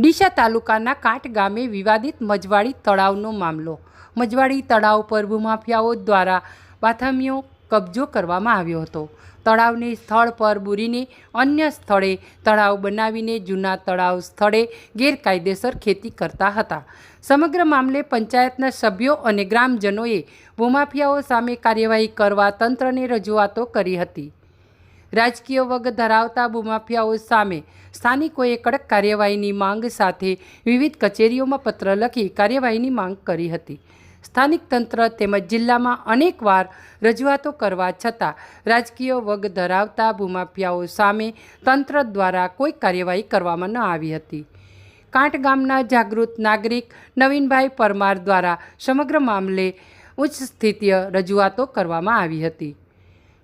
ડીસા તાલુકાના કાટ ગામે વિવાદિત મજવાડી તળાવનો મામલો. મજવાડી તળાવ પર ભૂમાફિયાઓ દ્વારા બાથામીઓ કબજો કરવામાં આવ્યો હતો. તળાવને સ્થળ પર બુરીને અન્ય સ્થળે તળાવ બનાવીને જૂના તળાવ સ્થળે ગેરકાયદેસર ખેતી કરતા હતા. સમગ્ર મામલે પંચાયતના સભ્યો અને ગ્રામજનોએ ભૂમાફિયાઓ સામે કાર્યવાહી કરવા તંત્રને રજૂઆતો કરી હતી. રાજકીય વગ ધરાવતા ભૂમાફિયાઓ સામે સ્થાનિકોએ કડક કાર્યવાહીની માંગ સાથે વિવિધ કચેરીઓમાં પત્ર લખી કાર્યવાહીની માંગ કરી હતી. સ્થાનિક તંત્ર તેમજ જિલ્લામાં અનેકવાર રજૂઆતો કરવા છતાં રાજકીય વગ ધરાવતા ભૂમાફિયાઓ સામે તંત્ર દ્વારા કોઈ કાર્યવાહી કરવામાં ન આવી હતી. કાંઠ ગામના જાગૃત નાગરિક નવીનભાઈ પરમાર દ્વારા સમગ્ર મામલે ઉચ્ચ સ્થિતીય રજૂઆતો કરવામાં આવી હતી.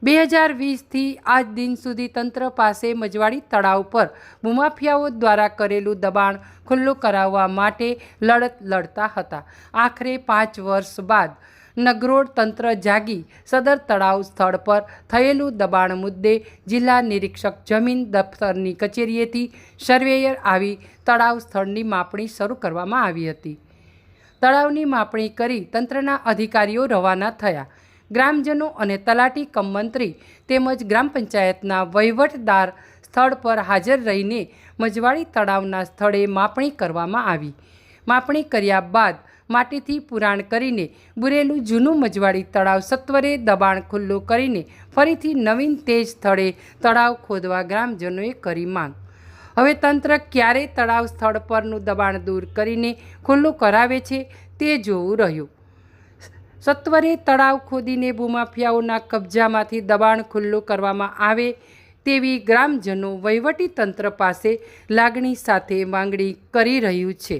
બે હજાર વીસથી આજ દિન સુધી તંત્ર પાસે મજવાડી તળાવ પર ભૂમાફિયાઓ દ્વારા કરેલું દબાણ ખુલ્લું કરાવવા માટે લડત લડતા હતા. આખરે પાંચ વર્ષ બાદ નગરોડ તંત્ર જાગી સદર તળાવ સ્થળ પર થયેલું દબાણ મુદ્દે જિલ્લા નિરીક્ષક જમીન દફતરની કચેરીએથી સર્વેયર આવી તળાવ સ્થળની માપણી શરૂ કરવામાં આવી હતી. તળાવની માપણી કરી તંત્રના અધિકારીઓ રવાના થયા. ગ્રામજનો અને તલાટી કમ તેમજ ગ્રામ પંચાયતના વહીવટદાર સ્થળ પર હાજર રહીને મજવાડી તળાવના સ્થળે માપણી કરવામાં આવી. માપણી કર્યા બાદ માટીથી પુરાણ કરીને બુરેલું જૂનું મજવાડી તળાવ સત્વરે દબાણ ખુલ્લું કરીને ફરીથી નવીન તેજ સ્થળે તળાવ ખોદવા ગ્રામજનોએ કરી માંગ. હવે તંત્ર ક્યારે તળાવ સ્થળ પરનું દબાણ દૂર કરીને ખુલ્લું કરાવે છે તે જોવું રહ્યું. સત્વરે તળાવ ખોદીને ભૂમાફિયાઓના કબજામાંથી દબાણ ખુલ્લું કરવામાં આવે તેવી ગ્રામજનો વહીવટી તંત્ર પાસે લાગણી સાથે માંગણી કરી રહ્યું છે.